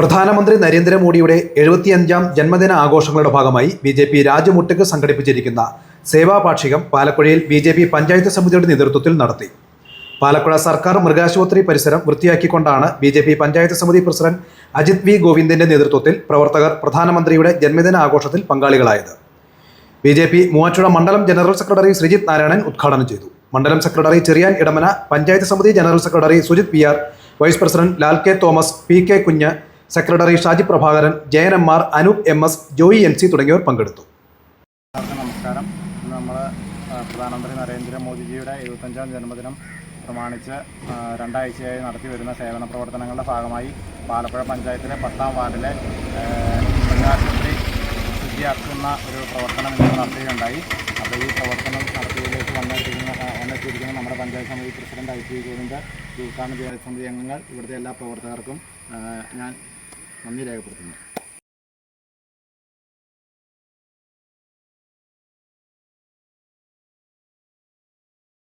പ്രധാനമന്ത്രി നരേന്ദ്രമോദിയുടെ എഴുപത്തിയഞ്ചാം ജന്മദിന ആഘോഷങ്ങളുടെ ഭാഗമായി ബി ജെ പി രാജ്യമുട്ടക്ക് സംഘടിപ്പിച്ചിരിക്കുന്ന സേവാപാക്ഷികം പാലക്കുഴയിൽ ബി ജെ പി പഞ്ചായത്ത് സമിതിയുടെ നേതൃത്വത്തിൽ നടത്തി. പാലക്കുഴ സർക്കാർ മൃഗാശുപത്രി പരിസരം വൃത്തിയാക്കിക്കൊണ്ടാണ് ബി ജെ പി പഞ്ചായത്ത് സമിതി പ്രസിഡന്റ് അജിത് വി ഗോവിന്ദിന്റെ നേതൃത്വത്തിൽ പ്രവർത്തകർ പ്രധാനമന്ത്രിയുടെ ജന്മദിന ആഘോഷത്തിൽ പങ്കാളികളായത്. ബി ജെ പി മൂവാറ്റുപുഴ മണ്ഡലം ജനറൽ സെക്രട്ടറി ശ്രീജിത് നാരായണൻ ഉദ്ഘാടനം ചെയ്തു. മണ്ഡലം സെക്രട്ടറി ചെറിയാൻ ഇടമന പഞ്ചായത്ത് സമിതി general secretary Sujith P R vice president Lal K Thomas P K Kunju secretary Shaji Prabhakaran Jayan M R Anoop M S Joy N C തുടങ്ങിയവർ പങ്കെടുത്തു. നമസ്കാരം. നമ്മൾ പ്രധാനമന്ത്രി നരേന്ദ്രമോദിജിയുടെ എഴുപത്തഞ്ചാം ജന്മദിനം പ്രമാണിച്ച് രണ്ടാഴ്ചയായി നടത്തി വരുന്ന സേവന പ്രവർത്തനങ്ങളുടെ ഭാഗമായി പാലപ്പുഴ പഞ്ചായത്തിലെ പത്താം വാർഡിലെ മൃഗാശുപത്രി ശുചിയാക്കുന്ന ഒരു പ്രവർത്തനം ഇന്ന് നടത്തുകയുണ്ടായി. അപ്പോൾ ഈ പ്രവർത്തനം നടത്തിയതിലേക്ക് വന്നെത്തിയിരിക്കുന്ന വന്നെത്തിയിരിക്കുന്ന നമ്മുടെ പഞ്ചായത്ത് സമിതി പ്രസിഡന്റ് ഐ പി ഗോവിന്ദ് ഉദ്ഘാടന സമിതി അംഗങ്ങൾ ഇവിടുത്തെ എല്ലാ പ്രവർത്തകർക്കും ഞാൻ நன்மை ரேகப்படுத்துங்க